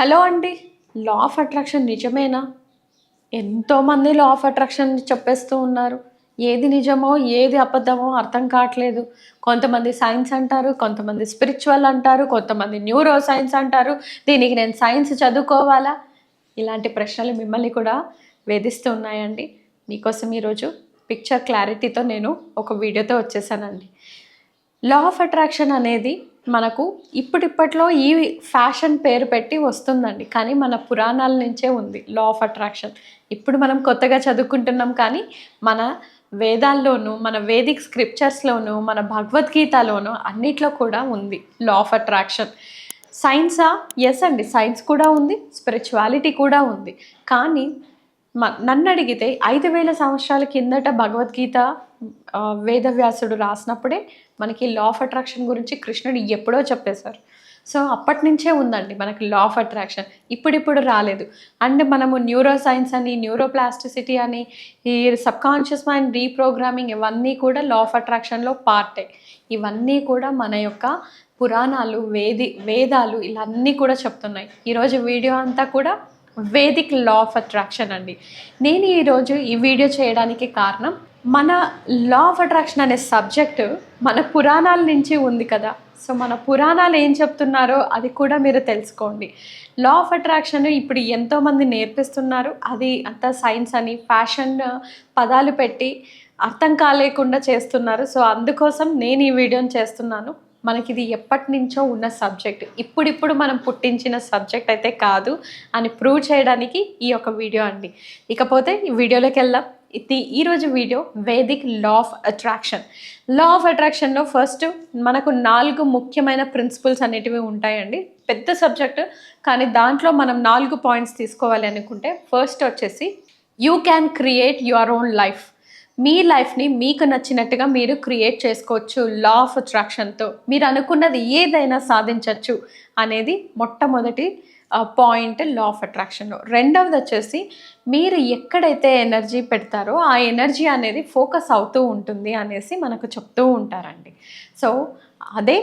Hello అండి లా of attraction నిజమేనా? ఎంతోమంది లా ఆఫ్ అట్రాక్షన్ చెప్పేస్తూ ఉన్నారు. ఏది నిజమో ఏది అబద్ధమో అర్థం కావట్లేదు. కొంతమంది సైన్స్ అంటారు కొంతమంది స్పిరిచువల్ అంటారు కొంతమంది న్యూరో సైన్స్ అంటారు. దీనికి నేను సైన్స్ చదువుకోవాలా? ఇలాంటి ప్రశ్నలు మిమ్మల్ని కూడా వేధిస్తూ ఉన్నాయండి. మీకోసం ఈరోజు పిక్చర్ క్లారిటీతో నేను ఒక వీడియోతో వచ్చేసానండి. లా ఆఫ్ అట్రాక్షన్ అనేది మనకు ఇప్పటిప్పట్లో ఈ ఫ్యాషన్ పేరు పెట్టి వస్తుందండి. కానీ మన పురాణాల నుంచే ఉంది. లా ఆఫ్ అట్రాక్షన్ ఇప్పుడు మనం కొత్తగా చదువుకుంటున్నాం కానీ మన వేదాల్లోనూ మన వేదిక్ స్క్రిప్చర్స్లోనూ మన భగవద్గీతలోనూ అన్నిట్లో కూడా ఉంది లా ఆఫ్ అట్రాక్షన్ సైన్సా ఎస్ అండి. సైన్స్ కూడా ఉంది. స్పిరిచువాలిటీ కూడా ఉంది. కానీ నన్ను అడిగితే ఐదు వేల సంవత్సరాల కిందట భగవద్గీత వేదవ్యాసుడు రాసినప్పుడే మనకి లా ఆఫ్ అట్రాక్షన్ గురించి కృష్ణుడు ఎప్పుడో చెప్పేశారు. సో అప్పటి నుంచే ఉందండి మనకి లా ఆఫ్ అట్రాక్షన్ ఇప్పుడిప్పుడు రాలేదు. అండ్ మనము న్యూరో సైన్స్ అని న్యూరోప్లాస్టిసిటీ అని ఈ సబ్కాన్షియస్ మైండ్ రీప్రోగ్రామింగ్ ఇవన్నీ కూడా లా ఆఫ్ అట్రాక్షన్లో పార్టే ఇవన్నీ కూడా మన యొక్క పురాణాలు వేది వేదాలు ఇలా అన్నీ కూడా చెప్తున్నాయి. ఈరోజు వీడియో అంతా కూడా వేదిక్ లా ఆఫ్ అట్రాక్షన్ అండి. నేను ఈరోజు ఈ వీడియో చేయడానికి కారణం మన లా ఆఫ్ అట్రాక్షన్ అనే సబ్జెక్టు మన పురాణాల నుంచి ఉంది కదా. సో మన పురాణాలు ఏం చెప్తున్నారో అది కూడా మీరు తెలుసుకోండి. లా ఆఫ్ అట్రాక్షన్ ఇప్పుడు ఎంతోమంది నేర్పిస్తున్నారు. అది అంత సైన్స్ అని ఫ్యాషన్ పదాలు పెట్టి అర్థం కాలేకుండా చేస్తున్నారు. సో అందుకోసం నేను ఈ వీడియోని చేస్తున్నాను. మనకి ఇది ఎప్పటి నుంచో ఉన్న సబ్జెక్ట్. ఇప్పుడిప్పుడు మనం పుట్టించిన సబ్జెక్ట్ అయితే కాదు అని ప్రూవ్ చేయడానికి ఈ యొక్క వీడియో అండి. ఇకపోతే ఈ వీడియోలోకి వెళ్దాం. ఇది ఈరోజు video Vedic law of attraction law of అట్రాక్షన్లో first మనకు నాలుగు ముఖ్యమైన ప్రిన్సిపల్స్ అనేటివి ఉంటాయండి. పెద్ద సబ్జెక్ట్ కానీ దాంట్లో మనం నాలుగు పాయింట్స్ తీసుకోవాలి అనుకుంటే ఫస్ట్ వచ్చేసి you can create your own life మీ లైఫ్ని మీకు నచ్చినట్టుగా మీరు క్రియేట్ చేసుకోవచ్చు. లా ఆఫ్ అట్రాక్షన్తో మీరు అనుకున్నది ఏదైనా సాధించవచ్చు అనేది మొట్టమొదటి పాయింట్ లా ఆఫ్ అట్రాక్షన్లో రెండవది వచ్చేసి మీరు ఎక్కడైతే ఎనర్జీ పెడతారో ఆ ఎనర్జీ అనేది ఫోకస్ అవుతూ ఉంటుంది అనేసి మనకు చెప్తూ ఉంటారండి. సో అదే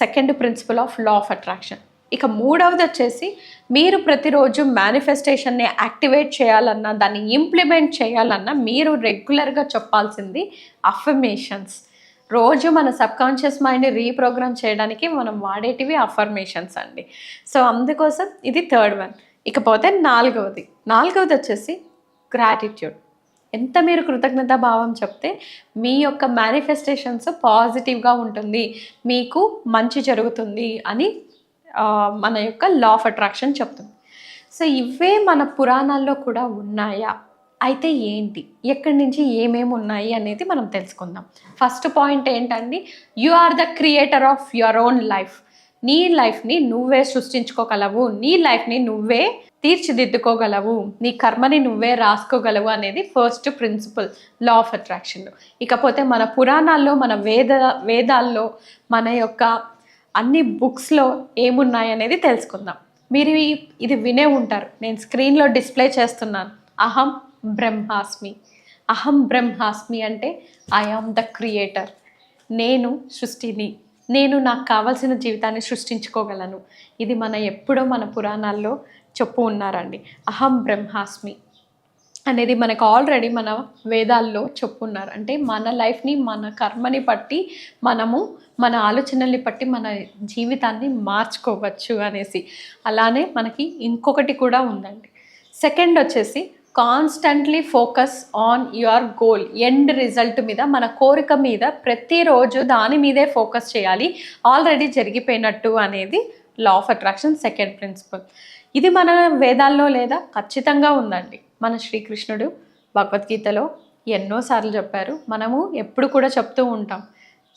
second principle of law of attraction ఇక మూడవది వచ్చేసి మీరు ప్రతిరోజు మేనిఫెస్టేషన్ని యాక్టివేట్ చేయాలన్నా దాన్ని ఇంప్లిమెంట్ చేయాలన్నా మీరు రెగ్యులర్గా చెప్పాల్సింది అఫర్మేషన్స్ రోజు మన సబ్కాన్షియస్ మైండ్ రీప్రోగ్రామ్ చేయడానికి మనం వాడేటివి అఫర్మేషన్స్ అండి. సో అందుకోసం ఇది థర్డ్ వన్ ఇకపోతే నాలుగవది. నాలుగవది వచ్చేసి గ్రాటిట్యూడ్ ఎంత మీరు కృతజ్ఞతా భావం చెప్తే మీ యొక్క మేనిఫెస్టేషన్స్ పాజిటివ్గా ఉంటుంది. మీకు మంచి జరుగుతుంది అని మన యొక్క లా ఆఫ్ అట్రాక్షన్ చెప్తుంది. సో ఇవే మన పురాణాల్లో కూడా ఉన్నాయా? అయితే ఏంటి? ఎక్కడి నుంచి ఏమేమి ఉన్నాయి అనేది మనం తెలుసుకుందాం. ఫస్ట్ పాయింట్ ఏంటండి? You are the creator of your own life నీ లైఫ్ని నువ్వే సృష్టించుకోగలవు. నీ లైఫ్ని నువ్వే తీర్చిదిద్దుకోగలవు. నీ కర్మని నువ్వే రాసుకోగలవు అనేది first principle law of attraction ఇకపోతే మన పురాణాల్లో మన వేద వేదాల్లో మన యొక్క అన్ని బుక్స్లో ఏమున్నాయి అనేది తెలుసుకుందాం. మీరు ఇది వినే ఉంటారు. నేను స్క్రీన్లో డిస్ప్లే చేస్తున్నాను. అహం బ్రహ్మాస్మి. అహం బ్రహ్మాస్మి అంటే ఐ ఆమ్ ద క్రియేటర్ నేను సృష్టిని. నేను నాకు కావాల్సిన జీవితాన్ని సృష్టించుకోగలను. ఇది మన ఎప్పుడో మన పురాణాల్లో చెప్పు ఉన్నారండి. అహం బ్రహ్మాస్మి. అనేది మనకు ఆల్రెడీ మన వేదాల్లో చెప్పున్నారు. అంటే మన లైఫ్ని మన కర్మని బట్టి మనము మన ఆలోచనల్ని బట్టి మన జీవితాన్ని మార్చుకోవచ్చు అనేసి. అలానే మనకి ఇంకొకటి కూడా ఉందండి. సెకండ్ వచ్చేసి constantly focus on your goal end result మీద మన కోరిక మీద ప్రతిరోజు దాని మీదే ఫోకస్ చేయాలి. ఆల్రెడీ జరిగిపోయినట్టు అనేది law of attraction second principle ఇది మన వేదాల్లో లేదా ఖచ్చితంగా ఉందండి. మన శ్రీకృష్ణుడు భగవద్గీతలో ఎన్నోసార్లు చెప్పారు. మనము ఎప్పుడు కూడా చెప్తూ ఉంటాం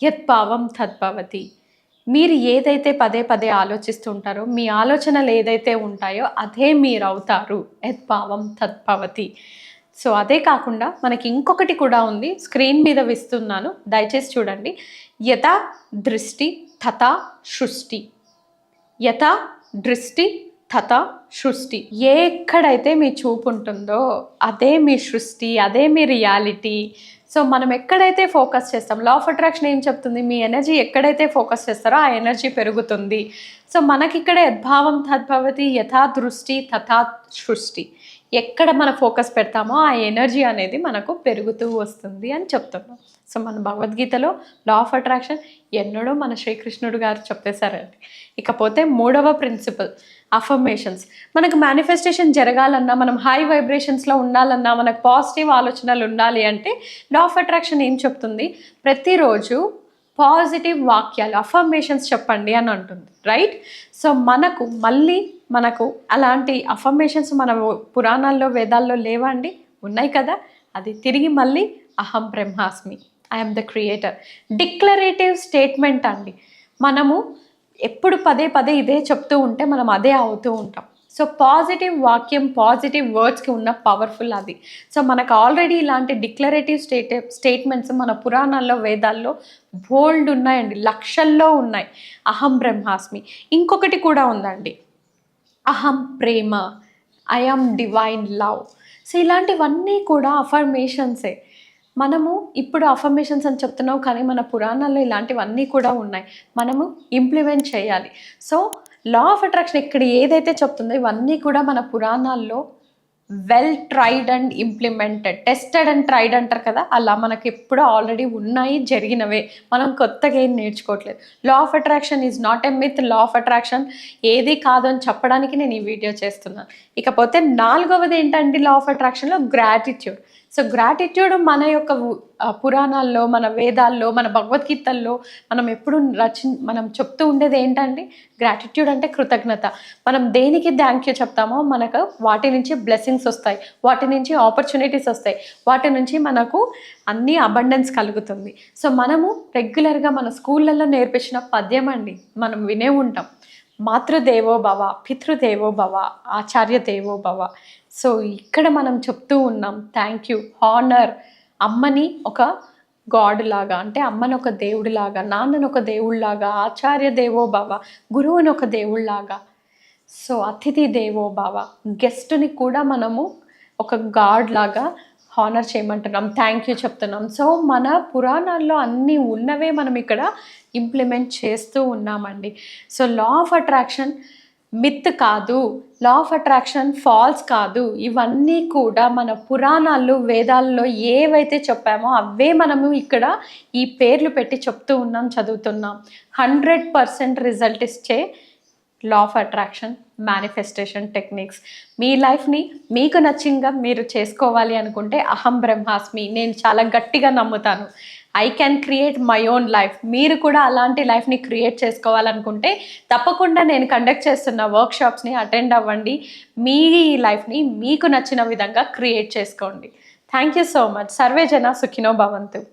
యత్పావం తద్భవతి మీరు ఏదైతే పదే పదే ఆలోచిస్తూ ఉంటారో మీ ఆలోచనలు ఏదైతే ఉంటాయో అదే మీరు అవుతారు. యత్పావం తద్భవతి సో అదే కాకుండా మనకి ఇంకొకటి కూడా ఉంది. స్క్రీన్ మీద విస్తున్నాను. దయచేసి చూడండి. యథ దృష్టి తథా సృష్టి. యథ దృష్టి తథ సృష్టి. ఎక్కడైతే మీ చూపు ఉంటుందో అదే మీ సృష్టి అదే మీ రియాలిటీ. సో మనం ఎక్కడైతే ఫోకస్ చేస్తాం లా ఆఫ్ అట్రాక్షన్ ఏం చెప్తుంది? మీ ఎనర్జీ ఎక్కడైతే ఫోకస్ చేస్తారో ఆ ఎనర్జీ పెరుగుతుంది. సో మనకి ఇక్కడ యద్భావం తద్భవతి యథా దృష్టి తథా సృష్టి. ఎక్కడ మన ఫోకస్ పెడతామో ఆ ఎనర్జీ అనేది మనకు పెరుగుతూ వస్తుంది అని చెప్తున్నాం. సో మన భగవద్గీతలో లా ఆఫ్ అట్రాక్షన్ ఎన్నడో మన శ్రీకృష్ణుడు గారు చెప్పేశారండి. ఇకపోతే మూడవ ప్రిన్సిపల్ అఫర్మేషన్స్ మనకు మేనిఫెస్టేషన్ జరగాలన్నా మనం హై వైబ్రేషన్స్లో ఉండాలన్నా మనకు పాజిటివ్ ఆలోచనలు ఉండాలి అంటే లా ఆఫ్ అట్రాక్షన్ ఏం చెప్తుంది? ప్రతిరోజు పాజిటివ్ వాక్యాలు అఫర్మేషన్స్ చెప్పండి అని అంటుంది రైట్ సో మనకు మళ్ళీ మనకు అలాంటి అఫర్మేషన్స్ మన పురాణాల్లో వేదాల్లో లేవండి ఉన్నాయి కదా. అది తిరిగి మళ్ళీ అహం బ్రహ్మాస్మి. I'm the creator declarative statement అండి. మనము ఎప్పుడు పదే పదే ఇదే చెప్తూ ఉంటే మనం అదే అవుతూ ఉంటాం. సో పాజిటివ్ వాక్యం పాజిటివ్ వర్డ్స్కి ఉన్న పవర్ఫుల్ అది. సో మనకు ఆల్రెడీ ఇలాంటి డిక్లరేటివ్ స్టేట్ స్టేట్మెంట్స్ మన పురాణాల్లో వేదాల్లో బోల్డ్ ఉన్నాయండి. లక్షల్లో ఉన్నాయి. అహం బ్రహ్మాస్మి. ఇంకొకటి కూడా ఉందండి. అహం ప్రేమ ఐఎమ్ డివైన్ లవ్ సో ఇలాంటివన్నీ కూడా అఫర్మేషన్సే మనము ఇప్పుడు అఫర్మేషన్స్ అని చెప్తున్నావు కానీ మన పురాణాల్లో ఇలాంటివన్నీ కూడా ఉన్నాయి. మనము ఇంప్లిమెంట్ చేయాలి. సో లా ఆఫ్ అట్రాక్షన్ ఇక్కడ ఏదైతే చెప్తుందో ఇవన్నీ కూడా మన పురాణాల్లో well tried and implemented tested and tried అంటారు కదా? అలా మనకు ఎప్పుడు ఆల్రెడీ ఉన్నాయి జరిగినవే. మనం కొత్తగా ఏం నేర్చుకోవట్లేదు. Law of attraction is not a myth law of attraction ఏది కాదు అని చెప్పడానికి నేను ఈ వీడియో చేస్తున్నాను ఇకపోతే నాలుగవది ఏంటంటే లా ఆఫ్ అట్రాక్షన్లో గ్రాటిట్యూడ్ సో గ్రాటిట్యూడ్ మన యొక్క పురాణాల్లో మన వేదాల్లో మన భగవద్గీతల్లో మనం ఎప్పుడు రచి మనం చెప్తూ ఉండేది ఏంటంటే గ్రాటిట్యూడ్ అంటే కృతజ్ఞత. మనం దేనికి థ్యాంక్ యూ చెప్తామో మనకు వాటి నుంచి బ్లెస్సింగ్స్ వస్తాయి. వాటి నుంచి ఆపర్చునిటీస్ వస్తాయి. వాటి నుంచి మనకు అన్ని అబండెన్స్ కలుగుతుంది. సో మనము రెగ్యులర్గా మన స్కూళ్ళల్లో నేర్పించిన పద్యం అండి. మనం వినే ఉంటాం. మాతృదేవో భవ పితృదేవో భవ ఆచార్య దేవో భవ. సో ఇక్కడ మనం చెప్తూ ఉన్నాం థ్యాంక్ యూ హానర్ అమ్మని ఒక గాడ్ లాగా అంటే అమ్మని ఒక దేవుడిలాగా నాన్నని ఒక దేవుడిలాగా ఆచార్య దేవో భవ గురువుని ఒక దేవుడిలాగా సో అతిథి దేవో భవ గెస్ట్ని కూడా మనము ఒక గాడ్ లాగా హానర్ చేయమంటున్నాం. థ్యాంక్ యూ చెప్తున్నాం. సో మన పురాణాల్లో అన్నీ ఉన్నవే మనం ఇక్కడ ఇంప్లిమెంట్ చేస్తూ ఉన్నామండి. So law of attraction myth కాదు లా ఆఫ్ అట్రాక్షన్ ఫాల్స్ కాదు ఇవన్నీ కూడా మన పురాణాల్లో వేదాల్లో ఏవైతే చెప్పామో అవే మనము ఇక్కడ ఈ పేర్లు పెట్టి చెప్తూ ఉన్నాం చదువుతున్నాం. హండ్రెడ్ పర్సెంట్ రిజల్ట్ ఇచ్చే law of attraction manifestation techniques మీ లైఫ్ని మీకు నచ్చింగా మీరు చేసుకోవాలి అనుకుంటే అహం బ్రహ్మాస్మి నేను చాలా గట్టిగా నమ్ముతాను. I can create my own life మీరు కూడా అలాంటి లైఫ్ని క్రియేట్ చేసుకోవాలనుకుంటే తప్పకుండా నేను కండక్ట్ చేస్తున్న వర్క్షాప్స్ని అటెండ్ అవ్వండి. మీ లైఫ్ని మీకు నచ్చిన విధంగా క్రియేట్ చేసుకోండి. థ్యాంక్ యూ సో మచ్ సర్వే జన సుఖినో భవంతు.